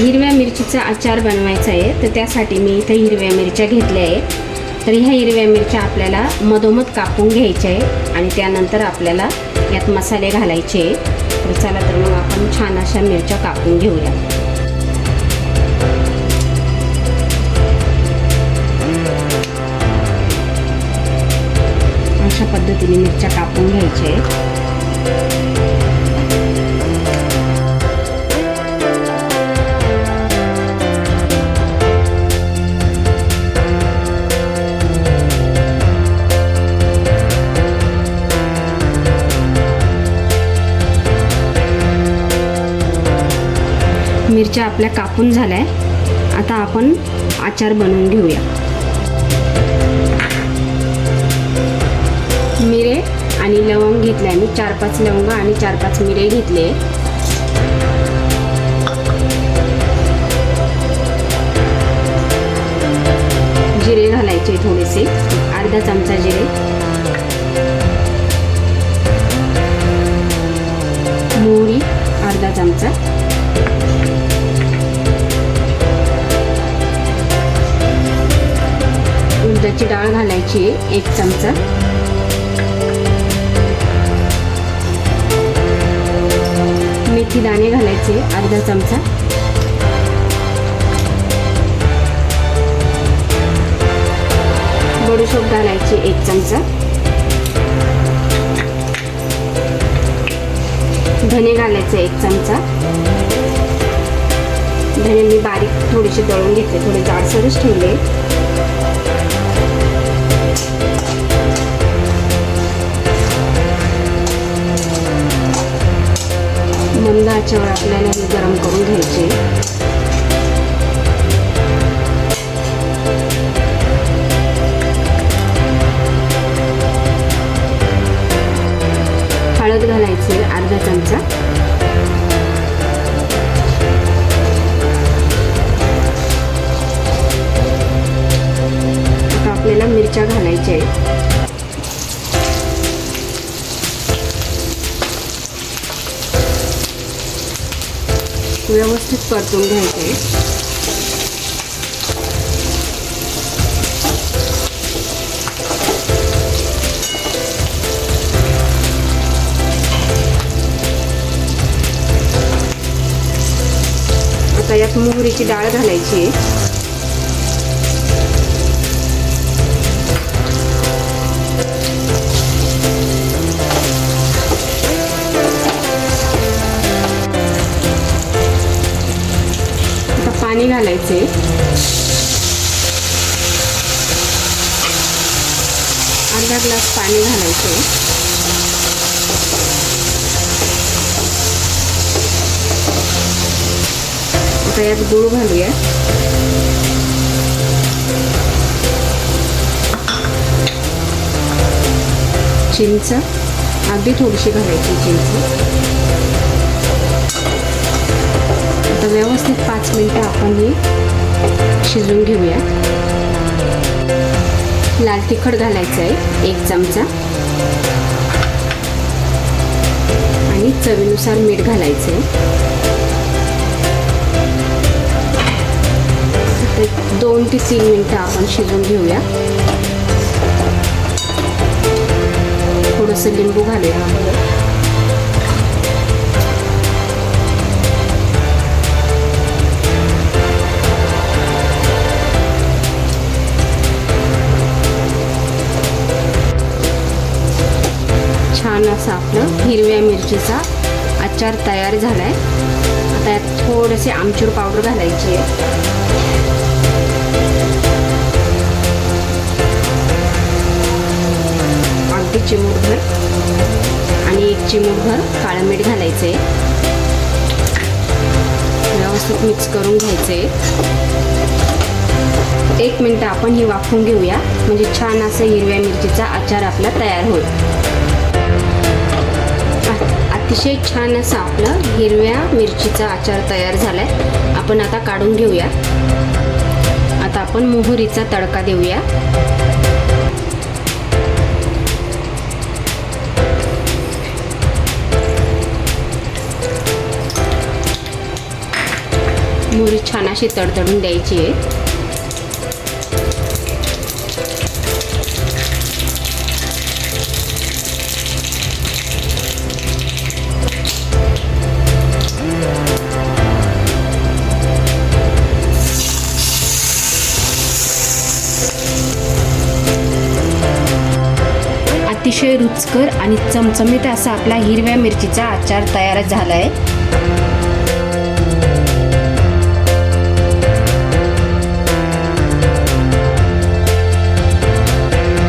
हिरव्या मिरचीचा आचार बनवायचा आहे. तर त्यासाठी मी इथे हिरव्या मिरच्या घेतल्या आहे तर ह्या हिरव्या मिरच्या आपल्याला मधोमध कापून घ्यायच्या आहे आणि त्यानंतर आपल्याला यात मसाले घालायचे आहेत. तर चला तर मग आपण छान अशा मिरच्या कापून घेऊया. अशा पद्धतीने मिरच्या कापून घ्यायच्या आहेत. मिरच्या आपल्या कापून झाल्या आहे आता आपण आचार बनवून घेऊया. मिरे आणि लवंग घेतले आहे मी चार पाच लवंग आणि चार पाच मिरे घेतले. जिरे घालायचे थोडेसे. अर्धा चमचा जिरे. मोहरी अर्धा चमचा. डाळ आहे एक चमचा. मेथी दाणे घालायचे अर्धा चमचा. बडीशोप घालायची एक चमचा. धने घालायचे एक चमचा. धने मी बारीक थोडेसे दळून घेतले थोडे जाडसरच ठेवले. मंद आचेवर आपल्याला हे गरम करून घ्यायचे. हळद घालायचे अर्धा चमचा. आता आपल्याला मिरच्या घालायच्या आहेत. व्यवस्थित परतून घ्यायचे. आता यात मोहरीची डाळ घालायची. आहे पाणी घालायचे. अर्धा ग्लास पाणी घालायचे. आता यात गूळ घालूया. चिंच. अगदी थोडीशी घालायची चिंच. आता व्यवस्थित पाच मिनटं आपण ही शिजवून घेऊया. लाल तिखट घालायचं आहे एक चमचा. आणि चवीनुसार मीठ घालायचं आहे. दोन ते तीन मिनटं आपण शिजवून घेऊया. थोडंसं लिंबू घालूया. असं आपलं हिरव्या मिरचीचा आचार तयार झाला आहे आता यात थोडेसे आमचूर पावडर घालायची आहे. अगदी चिमूटभर आणि एक चिमूटभर काळं मीठ घालायचं आहे व्यवस्थित मिक्स करून घ्यायचं आहे एक मिनटं आपण ही वाफून घेऊया. म्हणजे छान असं हिरव्या मिरचीचा आचार आपला तयार होईल. अतिशय छान असा आपला हिरव्या मिरचीचा आचार तयार झाला आहे आपण आता काढून घेऊया. आता आपण मोहरीचा तडका देऊया. मोहरी छान अशी तडतडून द्यायची आहे. अतिशय रुचकर आणि चमचमीत असा आपला हिरव्या मिरचीचा आचार तयार झाला आहे